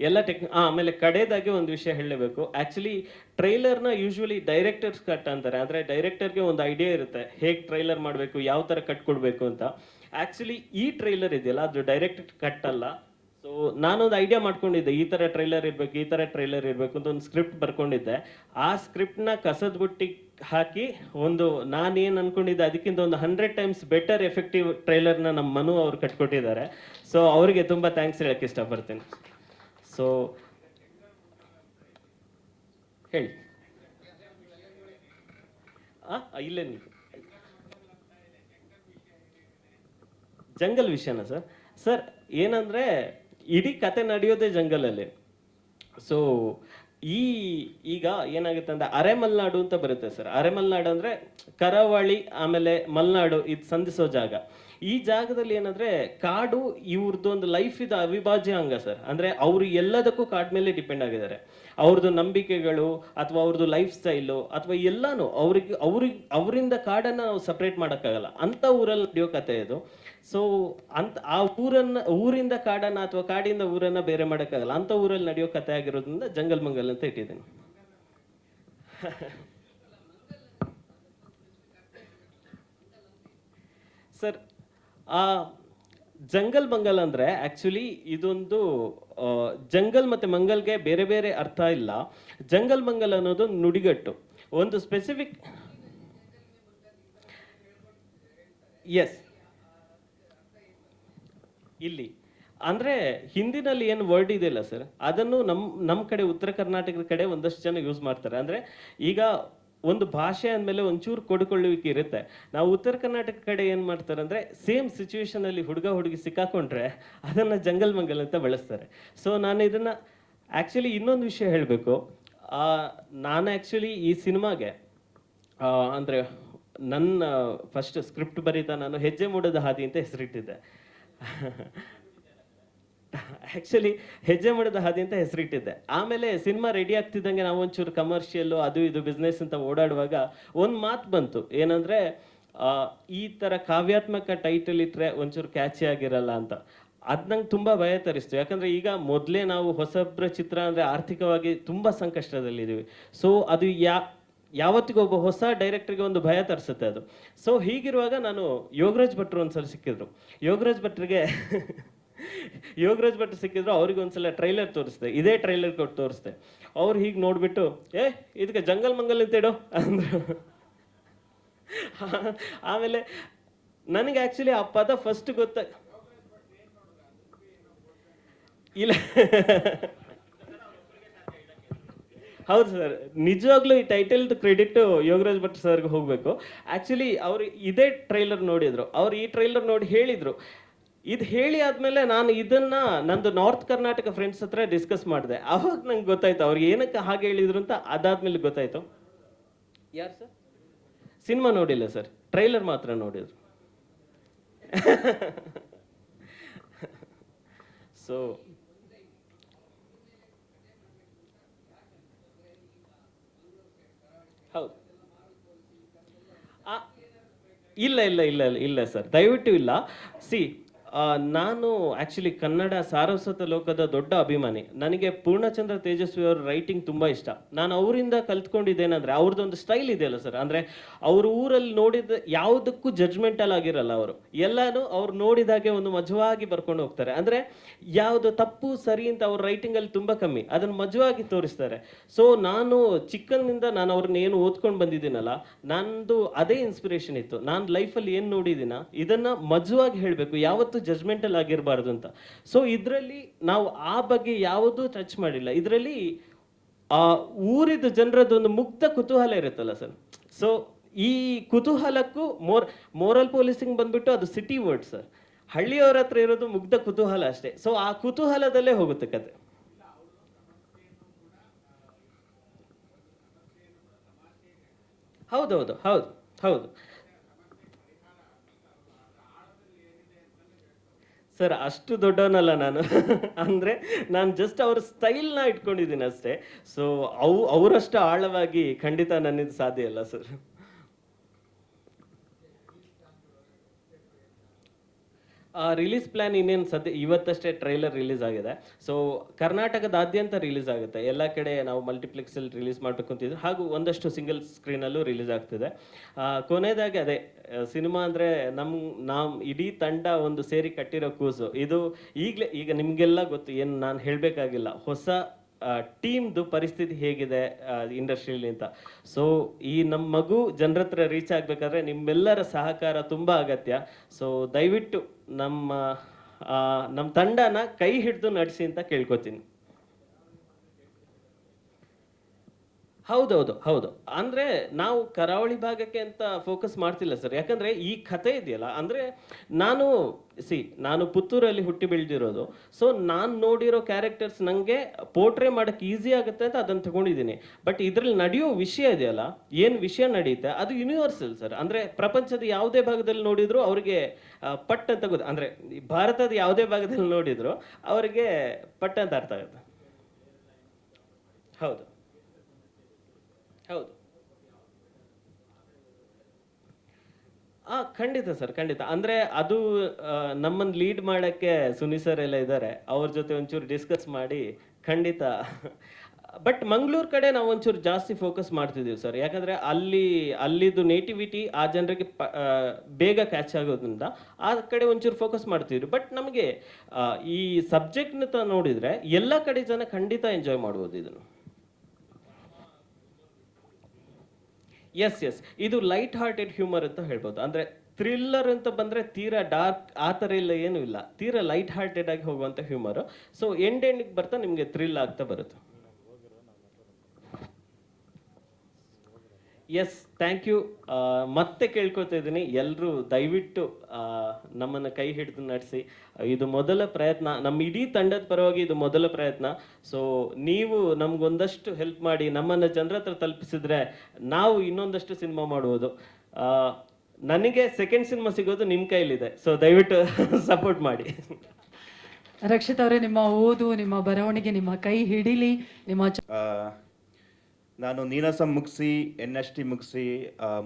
ಎಲ್ಲ ಟೆಕ್ ಆಮೇಲೆ ಕಡೆದಾಗಿ ಒಂದು ವಿಷಯ ಹೇಳಬೇಕು ಆ್ಯಕ್ಚುಲಿ ಟ್ರೈಲರ್ನ ಯೂಶ್ವಲಿ ಡೈರೆಕ್ಟರ್ಸ್ ಕಟ್ ಅಂತಾರೆ. ಅಂದರೆ ಡೈರೆಕ್ಟರ್ಗೆ ಒಂದು ಐಡಿಯಾ ಇರುತ್ತೆ. ಹೇಗೆ ಟ್ರೈಲರ್ ಮಾಡಬೇಕು, ಯಾವ ಥರ ಕಟ್ ಕೊಡಬೇಕು ಅಂತ. ಆ್ಯಕ್ಚುಲಿ ಈ ಟ್ರೈಲರ್ ಇದೆಯಲ್ಲ, ಅದು ಡೈರೆಕ್ಟ್ ಕಟ್ ಅಲ್ಲ. ಸೊ ನಾನೊಂದು ಐಡಿಯಾ ಮಾಡ್ಕೊಂಡಿದ್ದೆ. ಈ ಥರ ಟ್ರೈಲರ್ ಇರಬೇಕು, ಈ ಥರ ಟ್ರೈಲರ್ ಇರಬೇಕು ಅಂತ ಒಂದು ಸ್ಕ್ರಿಪ್ಟ್ ಬರ್ಕೊಂಡಿದ್ದೆ. ಆ ಸ್ಕ್ರಿಪ್ಟ್ನ ಕಸದ ಬುಟ್ಟಿ ಹಾಕಿ ಒಂದು, ನಾನೇನು ಅನ್ಕೊಂಡಿದ್ದೆ, ಅದಕ್ಕಿಂತ ಒಂದು ಹಂಡ್ರೆಡ್ ಟೈಮ್ಸ್ ಬೆಟರ್ ಎಫೆಕ್ಟಿವ್ ಟ್ರೈಲರ್ನ ನಮ್ಮ ಮನು ಅವ್ರು ಕಟ್ಕೊಟ್ಟಿದ್ದಾರೆ ಸೊ ಅವರಿಗೆ ತುಂಬ ಥ್ಯಾಂಕ್ಸ್ ಹೇಳಕ್ಕೆ ಇಷ್ಟಪಡ್ತೀನಿ. ಸೊ ಹೇಳಿ ಇಲ್ಲೇ ಜಂಗಲ್ ವಿಷಯನ ಸರ್. ಸರ್, ಏನಂದ್ರೆ ಇಡೀ ಕತೆ ನಡೆಯೋದೇ ಜಂಗಲಲ್ಲಿ. ಸೊ ಈ, ಈಗ ಏನಾಗುತ್ತೆ ಅಂದ್ರೆ ಅರೆಮಲ್ನಾಡು ಅಂತ ಬರುತ್ತೆ ಸರ್. ಅರೆ ಮಲ್ನಾಡು ಅಂದ್ರೆ ಕರಾವಳಿ, ಆಮೇಲೆ ಮಲ್ನಾಡು, ಇದು ಸಂಧಿಸೋ ಜಾಗ. ಈ ಜಾಗದಲ್ಲಿ ಏನಂದ್ರೆ ಕಾಡು ಇವ್ರದ್ದೊಂದು ಲೈಫ್ ಇದು ಅವಿಭಾಜ್ಯ ಅಂಗ ಸರ್ ಅಂದ್ರೆ ಅವರು ಎಲ್ಲದಕ್ಕೂ ಕಾಡ್ ಮೇಲೆ ಡಿಪೆಂಡ್ ಆಗಿದ್ದಾರೆ. ಅವ್ರದ್ದು ನಂಬಿಕೆಗಳು ಅಥವಾ ಅವ್ರದ್ದು ಲೈಫ್ ಸ್ಟೈಲು ಅಥವಾ ಎಲ್ಲಾನು ಅವ್ರಿಗೆ ಅವ್ರಿಗೆ, ಅವರಿಂದ ಕಾಡನ್ನ ನಾವು ಸಪ್ರೇಟ್ ಮಾಡೋಕ್ಕಾಗಲ್ಲ. ಅಂತ ಊರಲ್ಲಿ ನಡೆಯೋ ಕತೆ ಇದು. ಸೊ ಅಂತ ಆ ಊರನ್ನ, ಊರಿಂದ ಕಾಡನ್ನ ಅಥವಾ ಕಾಡಿಂದ ಊರನ್ನ ಬೇರೆ ಮಾಡೋಕ್ಕಾಗಲ್ಲ. ಅಂತ ಊರಲ್ಲಿ ನಡೆಯೋ ಕತೆ ಆಗಿರೋದ್ರಿಂದ ಜಂಗಲ್ ಮಂಗಲ್ ಅಂತ ಇಟ್ಟಿದ್ದೀನಿ. ಸರ್ ಆ, ಜಂಗಲ್ ಮಂಗಲ್ ಅಂದ್ರೆ ಆಕ್ಚುಲಿ ಇದೊಂದು ಜಂಗಲ್ ಮತ್ತೆ ಮಂಗಲ್ಗೆ ಬೇರೆ ಬೇರೆ ಅರ್ಥ ಇಲ್ಲ. ಜಂಗಲ್ ಮಂಗಲ್ ಅನ್ನೋದು ನುಡಿಗಟ್ಟು. ಒಂದು ಸ್ಪೆಸಿಫಿಕ್ ಎಸ್ ಇಲ್ಲಿ. ಅಂದ್ರೆ ಹಿಂದಿನಲ್ಲಿ ಏನು ವರ್ಡ್ ಇದೆಯಲ್ಲ ಸರ್ ಅದನ್ನು ನಮ್ಮ ನಮ್ಮ ಕಡೆ ಉತ್ತರ ಕರ್ನಾಟಕದ ಕಡೆ ಒಂದಷ್ಟು ಜನ ಯೂಸ್ ಮಾಡ್ತಾರೆ. ಅಂದ್ರೆ ಈಗ ಒಂದು ಭಾಷೆ ಅಂದಮೇಲೆ ಒಂಚೂರು ಕೊಡ್ಕೊಳ್ಳುವಿಕೆ ಇರುತ್ತೆ. ನಾವು ಉತ್ತರ ಕರ್ನಾಟಕ ಕಡೆ ಏನು ಮಾಡ್ತಾರೆ ಅಂದರೆ ಸೇಮ್ ಸಿಚುವೇಶನಲ್ಲಿ ಹುಡುಗ ಹುಡುಗಿ ಸಿಕ್ಕಾಕೊಂಡ್ರೆ ಅದನ್ನು ಜಂಗಲ್ ಮಂಗಲ್ ಅಂತ ಬಳಸ್ತಾರೆ. ಸೊ ನಾನು ಇದನ್ನು ಆ್ಯಕ್ಚುಲಿ ಇನ್ನೊಂದು ವಿಷಯ ಹೇಳಬೇಕು. ನಾನು ಆ್ಯಕ್ಚುಲಿ ಈ ಸಿನಿಮಾಗೆ ಅಂದರೆ ನನ್ನ ಫಸ್ಟ್ ಸ್ಕ್ರಿಪ್ಟ್ ಬರೀತಾ ನಾನು ಹೆಜ್ಜೆ ಮೂಡದ ಹಾದಿ ಅಂತ ಹೆಸರಿಟ್ಟಿದ್ದೆ. ಆ್ಯಕ್ಚುಲಿ ಹೆಜ್ಜೆ ಮಾಡಿದ ಹಾದಿ ಅಂತ ಹೆಸರಿಟ್ಟಿದ್ದೆ. ಆಮೇಲೆ ಸಿನಿಮಾ ರೆಡಿ ಆಗ್ತಿದ್ದಂಗೆ ನಾವು ಒಂಚೂರು ಕಮರ್ಷಿಯಲ್ಲು ಅದು ಇದು ಬಿಸ್ನೆಸ್ ಅಂತ ಓಡಾಡುವಾಗ ಒಂದು ಮಾತು ಬಂತು. ಏನಂದರೆ ಈ ಥರ ಕಾವ್ಯಾತ್ಮಕ ಟೈಟಲ್ ಇಟ್ಟರೆ ಒಂಚೂರು ಕ್ಯಾಚಿ ಆಗಿರಲ್ಲ ಅಂತ. ಅದು ನಂಗೆ ತುಂಬ ಭಯ ತರಿಸ್ತು. ಯಾಕಂದರೆ ಈಗ ಮೊದಲೇ ನಾವು ಹೊಸಬ್ರ ಚಿತ್ರ ಅಂದರೆ ಆರ್ಥಿಕವಾಗಿ ತುಂಬ ಸಂಕಷ್ಟದಲ್ಲಿದ್ದೀವಿ ಸೊ ಅದು ಯಾ, ಯಾವತ್ತಿಗೂ ಒಬ್ಬ ಹೊಸ ಡೈರೆಕ್ಟರ್ಗೆ ಒಂದು ಭಯ ತರಿಸುತ್ತೆ ಅದು. ಸೊ ಹೀಗಿರುವಾಗ ನಾನು ಯೋಗರಾಜ್ ಭಟ್ರು ಒಂದ್ಸಲ ಸಿಕ್ಕಿದ್ರು. ಯೋಗರಾಜ್ ಭಟ್ರಿಗೆ ಯೋಗರಾಜ್ ಭಟ್ ಸಿಕ್ಕಿದ್ರು, ಅವ್ರಿಗೆ ಒಂದ್ಸಲ ಟ್ರೈಲರ್ ತೋರಿಸ್ದೆ. ಇದೇ ಟ್ರೈಲರ್ ಕೊಟ್ಟು ತೋರಿಸ್ದೆ. ಅವ್ರು ಹೀಗೆ ನೋಡ್ಬಿಟ್ಟು, ಏ, ಇದಕ್ಕೆ ಜಂಗಲ್ ಮಂಗಲ್ ಅಂತ ಇಡು, ಅಂದ್ರು. ಆಮೇಲೆ ನನಗೆ ಆಕ್ಚುಲಿ ಆ ಪದ ಫಸ್ಟ್ ಗೊತ್ತ ಇಲ್ಲ. ಹೌದು ಸರ್, ನಿಜವಾಗ್ಲೂ ಈ ಟೈಟಲ್ದು ಕ್ರೆಡಿಟ್ ಯೋಗರಾಜ್ ಭಟ್ ಸರ್ಗೆ ಹೋಗಬೇಕು. ಆ್ಯಕ್ಚುಲಿ ಅವರು ಇದೇ ಟ್ರೈಲರ್ ನೋಡಿದ್ರು. ಅವ್ರು ಈ ಟ್ರೈಲರ್ ನೋಡಿ ಹೇಳಿದರು. ಇದು ಹೇಳಿ ಆದಮೇಲೆ ನಾನು ಇದನ್ನ ನಂದು ನಾರ್ತ್ ಕರ್ನಾಟಕ ಫ್ರೆಂಡ್ಸ್ ಹತ್ರ ಡಿಸ್ಕಸ್ ಮಾಡಿದೆ. ಅವಾಗ ನಂಗೆ ಗೊತ್ತಾಯ್ತು ಅವ್ರಿಗೆ ಏನಕ್ಕೆ ಹಾಗೆ ಹೇಳಿದ್ರು ಅಂತ ಅದಾದ್ಮೇಲೆ ಗೊತ್ತಾಯ್ತು. ಯಾರು ಸರ್ ಸಿನಿಮಾ ನೋಡಿಲ್ಲ ಸರ್ ಟ್ರೈಲರ್ ಮಾತ್ರ ನೋಡಿದ್ರು. ಸೊ ಹೌದು. ಇಲ್ಲ ಇಲ್ಲ ಇಲ್ಲ, ಇಲ್ಲ ಸರ್ ದಯವಿಟ್ಟು ಇಲ್ಲ. ಸಿ ನಾನು ಆ್ಯಕ್ಚುಲಿ ಕನ್ನಡ ಸಾರಸ್ವತ ಲೋಕದ ದೊಡ್ಡ ಅಭಿಮಾನಿ. ನನಗೆ ಪೂರ್ಣಚಂದ್ರ ತೇಜಸ್ವಿ ಅವರ ರೈಟಿಂಗ್ ತುಂಬ ಇಷ್ಟ. ನಾನು ಅವರಿಂದ ಕಲ್ತ್ಕೊಂಡಿದ್ದೇನೆಂದರೆ ಅವ್ರದ್ದೊಂದು ಸ್ಟೈಲ್ ಇದೆಯಲ್ಲ ಸರ್ ಅಂದರೆ ಅವ್ರ ಊರಲ್ಲಿ ನೋಡಿದ ಯಾವುದಕ್ಕೂ ಜಡ್ಜ್ಮೆಂಟಲ್ ಆಗಿರಲ್ಲ ಅವರು. ಎಲ್ಲನೂ ಅವ್ರು ನೋಡಿದಾಗೆ ಒಂದು ಮಜವಾಗಿ ಬರ್ಕೊಂಡು ಹೋಗ್ತಾರೆ. ಅಂದರೆ ಯಾವುದು ತಪ್ಪು, ಸರಿ ಅಂತ ಅವ್ರ ರೈಟಿಂಗಲ್ಲಿ ತುಂಬ ಕಮ್ಮಿ. ಅದನ್ನು ಮಜವಾಗಿ ತೋರಿಸ್ತಾರೆ. ಸೊ ನಾನು ಚಿಕ್ಕಂದಿನಿಂದ ನಾನು ಅವ್ರನ್ನ ಏನು ಓದ್ಕೊಂಡು ಬಂದಿದ್ದೀನಲ್ಲ, ನಂದು ಅದೇ ಇನ್ಸ್ಪಿರೇಷನ್ ಇತ್ತು. ನಾನು ಲೈಫಲ್ಲಿ ಏನು ನೋಡಿದ್ದೀನ, ಇದನ್ನು ಮಜವಾಗಿ ಹೇಳಬೇಕು. ಯಾವತ್ತೂ ಜಜ್ಮೆಂಟಲ್ ಆಗಿರಬಾರ್ದು ಅಂತ. ಸೊ ಇದರಲ್ಲಿ ನಾವು ಆ ಬಗ್ಗೆ ಯಾವುದೂ ಟಚ್ ಮಾಡಿಲ್ಲ. ಇದರಲ್ಲಿ, ಆ, ಊರಿದ ಜನರದ್ದು ಒಂದು ಮುಕ್ತ ಕುತೂಹಲ ಇರುತ್ತಲ್ಲ ಸರ್. ಸೊ ಈ ಕುತೂಹಲಕ್ಕೂ ಮೋರ್ ಮೋರಲ್ ಪೊಲೀಸಿಂಗ್ ಬಂದ್ಬಿಟ್ಟು ಅದು ಸಿಟಿ ವರ್ಡ್ ಸರ್. ಹಳ್ಳಿಯವರ ಹತ್ರ ಇರೋದು ಮುಗ್ಧ ಕುತೂಹಲ ಅಷ್ಟೇ. ಸೊ ಆ ಕುತೂಹಲದಲ್ಲೇ ಹೋಗುತ್ತೆ ಕತೆ. ಹೌದೌದು, ಹೌದು ಹೌದು. ಸರ್, ಅಷ್ಟು ದೊಡ್ಡವನಲ್ಲ ನಾನು. ಅಂದರೆ ನಾನು ಜಸ್ಟ್ ಅವ್ರ ಸ್ಟೈಲ್ನ ಇಟ್ಕೊಂಡಿದ್ದೀನಿ ಅಷ್ಟೇ. ಸೊ ಅವು ಅವರಷ್ಟು ಆಳವಾಗಿ ಖಂಡಿತ ನನ್ನಿಂದ ಸಾಧ್ಯ ಇಲ್ಲ, ಸರ್. ರಿಲೀಸ್ ಪ್ಲಾನ್ ಇನ್ನೇನು ಸದ್ಯ ಇವತ್ತಷ್ಟೇ ಟ್ರೈಲರ್ ರಿಲೀಸ್ ಆಗಿದೆ. ಸೊ ಕರ್ನಾಟಕದಾದ್ಯಂತ ರಿಲೀಸ್ ಆಗುತ್ತೆ. ಎಲ್ಲ ಕಡೆ ನಾವು ಮಲ್ಟಿಪ್ಲೆಕ್ಸಲ್ಲಿ ರಿಲೀಸ್ ಮಾಡಬೇಕು ಅಂತಿದ್ರು ಹಾಗೂ ಒಂದಷ್ಟು ಸಿಂಗಲ್ ಸ್ಕ್ರೀನಲ್ಲೂ ರಿಲೀಸ್ ಆಗ್ತಿದೆ. ಕೊನೆಯದಾಗಿ ಅದೇ ಸಿನಿಮಾ ಅಂದರೆ ನಮ್ಮ ನಾವು ಇಡೀ ತಂಡ ಒಂದು ಸೇರಿ ಕಟ್ಟಿರೋ ಕೂಸು. ಇದು ಈಗಲೇ ಈಗ ನಿಮಗೆಲ್ಲ ಗೊತ್ತು, ಏನು ನಾನು ಹೇಳಬೇಕಾಗಿಲ್ಲ. ಹೊಸ ಟೀಮ್ದು ಪರಿಸ್ಥಿತಿ ಹೇಗಿದೆ ಇಂಡಸ್ಟ್ರಿಯಲ್ಲಿ ಅಂತ. ಸೊ ಈ ನಮ್ಮ ಮಗು ಜನರ ಹತ್ರ ರೀಚ್ ಆಗಬೇಕಾದ್ರೆ ನಿಮ್ಮೆಲ್ಲರ ಸಹಕಾರ ತುಂಬ ಅಗತ್ಯ. ಸೊ ದಯವಿಟ್ಟು ನಮ್ಮ ನಮ್ಮ ತಂಡನ ಕೈ ಹಿಡಿದು ನಡೆಸಿ ಅಂತ ಕೇಳ್ಕೊತೀನಿ. ಹೌದೌದು, ಹೌದು. ಅಂದ್ರೆ ನಾವು ಕರಾವಳಿ ಭಾಗಕ್ಕೆ ಅಂತ ಫೋಕಸ್ ಮಾಡ್ತಿಲ್ಲ ಸರ್ ಯಾಕಂದ್ರೆ ಈ ಕಥೆ ಇದೆಯಲ್ಲ, ಅಂದ್ರೆ ನಾನು ಸಿ ನಾನು ಪುತ್ತೂರಲ್ಲಿ ಹುಟ್ಟಿ ಬೆಳೆದಿರೋದು. ಸೊ ನಾನು ನೋಡಿರೋ ಕ್ಯಾರೆಕ್ಟರ್ಸ್ ನನಗೆ ಪೋರ್ಟ್ರೇ ಮಾಡೋಕ್ಕೆ ಈಸಿ ಆಗುತ್ತೆ ಅಂತ ಅದನ್ನು ತಗೊಂಡಿದ್ದೀನಿ. ಬಟ್ ಇದರಲ್ಲಿ ನಡೆಯೋ ವಿಷಯ ಇದೆಯಲ್ಲ, ಏನು ವಿಷಯ ನಡೆಯುತ್ತೆ, ಅದು ಯೂನಿವರ್ಸಲ್ ಸರ್ ಅಂದರೆ ಪ್ರಪಂಚದ ಯಾವುದೇ ಭಾಗದಲ್ಲಿ ನೋಡಿದ್ರು ಅವರಿಗೆ ಪಟ್ ಅಂತ ಗೊತ್ತು ಅಂದರೆ ಭಾರತದ ಯಾವುದೇ ಭಾಗದಲ್ಲಿ ನೋಡಿದ್ರು ಅವರಿಗೆ ಪಟ್ ಅಂತ ಅರ್ಥ ಆಗುತ್ತೆ. ಹೌದು. ಹೌದು. ಆ, ಖಂಡಿತ ಸರ್, ಖಂಡಿತ. ಅಂದ್ರೆ ಅದು ನಮ್ಮನ್ನು ಲೀಡ್ ಮಾಡಕ್ಕೆ ಸುನಿ ಸರ್ ಎಲ್ಲ ಇದ್ದಾರೆ ಅವ್ರ ಜೊತೆ ಒಂಚೂರು ಡಿಸ್ಕಸ್ ಮಾಡಿ ಖಂಡಿತ. ಬಟ್ ಮಂಗಳೂರು ಕಡೆ ನಾವು ಒಂಚೂರು ಜಾಸ್ತಿ ಫೋಕಸ್ ಮಾಡ್ತಿದ್ದೀವಿ ಸರ್ ಯಾಕಂದ್ರೆ ಅಲ್ಲಿ ಅಲ್ಲಿದು ನೇಟಿವಿಟಿ ಆ ಜನರಿಗೆ ಬೇಗ ಕ್ಯಾಚ್ ಆಗೋದ್ರಿಂದ ಆ ಕಡೆ ಒಂಚೂರು ಫೋಕಸ್ ಮಾಡ್ತಿದ್ರು. ಬಟ್ ನಮಗೆ ಈ ಸಬ್ಜೆಕ್ಟ್ನ ನೋಡಿದ್ರೆ ಎಲ್ಲ ಕಡೆ ಜನ ಖಂಡಿತ ಎಂಜಾಯ್ ಮಾಡ್ಬೋದು ಇದನ್ನು. ಎಸ್ ಎಸ್ ಇದು ಲೈಟ್ ಹಾರ್ಟೆಡ್ ಹ್ಯೂಮರ್ ಅಂತ ಹೇಳ್ಬೋದು. ಅಂದ್ರೆ ಥ್ರಿಲ್ಲರ್ ಅಂತ ಬಂದ್ರೆ ತೀರಾ ಡಾರ್ಕ್ ಆ ಥರ ಎಲ್ಲ ಏನೂ ಇಲ್ಲ. ತೀರಾ ಲೈಟ್ ಹಾರ್ಟೆಡ್ ಆಗಿ ಹೋಗುವಂಥ ಹ್ಯೂಮರು ಸೊ ಎಂಡ್ ಎಂಡಿಗೆ ಬರ್ತಾ ನಿಮಗೆ ಥ್ರಿಲ್ ಆಗ್ತಾ ಬರುತ್ತೆ. ಎಸ್ ಥ್ಯಾಂಕ್ ಯು ಮತ್ತೆ ಕೇಳ್ಕೊತಾ ಇದ್ದೀನಿ. ಎಲ್ಲರೂ ದಯವಿಟ್ಟು ನಮ್ಮನ್ನು ಕೈ ಹಿಡಿದು ನಡೆಸಿ. ಇದು ಮೊದಲ ಪ್ರಯತ್ನ. ನಮ್ಮ ಇಡೀ ತಂಡದ ಪರವಾಗಿ ಇದು ಮೊದಲ ಪ್ರಯತ್ನ. ಸೊ ನೀವು ನಮಗೊಂದಷ್ಟು ಹೆಲ್ಪ್ ಮಾಡಿ ನಮ್ಮನ್ನು ಜನರ ಹತ್ರ ತಲುಪಿಸಿದ್ರೆ ನಾವು ಇನ್ನೊಂದಷ್ಟು ಸಿನಿಮಾ ಮಾಡುವುದು. ನನಗೆ ಸೆಕೆಂಡ್ ಸಿನಿಮಾ ಸಿಗೋದು ನಿಮ್ಮ ಕೈಲಿದೆ. ಸೊ ದಯವಿಟ್ಟು ಸಪೋರ್ಟ್ ಮಾಡಿ. ರಕ್ಷಿತ್ ಅವರೇ ನಿಮ್ಮ ಓದು ನಿಮ್ಮ ಬರವಣಿಗೆ ನಿಮ್ಮ ಕೈ ಹಿಡಿಲಿ ನಿಮ್ಮ ನಾನು ನೀನಾಸಂ ಮುಗಿಸಿ ಎನ್ ಎಸ್ ಟಿ ಮುಗಿಸಿ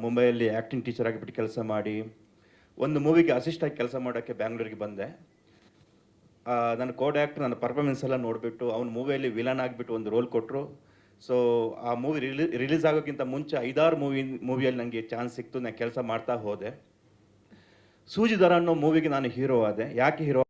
ಮುಂಬೈಯಲ್ಲಿ ಆ್ಯಕ್ಟಿಂಗ್ ಟೀಚರ್ ಆಗಿಬಿಟ್ಟು ಕೆಲಸ ಮಾಡಿ, ಒಂದು ಮೂವಿಗೆ ಅಸಿಸ್ಟಾಗಿ ಕೆಲಸ ಮಾಡೋಕ್ಕೆ ಬ್ಯಾಂಗ್ಳೂರಿಗೆ ಬಂದೆ. ನನ್ನ ಕೋಡ್ ಆ್ಯಕ್ಟ್ ನನ್ನ ಪರ್ಫಾರ್ಮೆನ್ಸ್ ಎಲ್ಲ ನೋಡಿಬಿಟ್ಟು, ಅವ್ನು ಮೂವಿಯಲ್ಲಿ ವಿಲನ್ ಆಗಿಬಿಟ್ಟು ಒಂದು ರೋಲ್ ಕೊಟ್ಟರು ಸೊ ಆ ಮೂವಿ ರಿಲೀ, ರಿಲೀಸ್ ಆಗೋಕ್ಕಿಂತ ಮುಂಚೆ ಐದಾರು ಮೂವಿ, ಮೂವಿಯಲ್ಲಿ ನನಗೆ ಚಾನ್ಸ್ ಸಿಕ್ತು, ನಾನು ಕೆಲಸ ಮಾಡ್ತಾ ಹೋದೆ. ಸೂಜಿದರ ಅನ್ನೋ ಮೂವಿಗೆ ನಾನು ಹೀರೋ ಆದೆ. ಯಾಕೆ ಹೀರೋ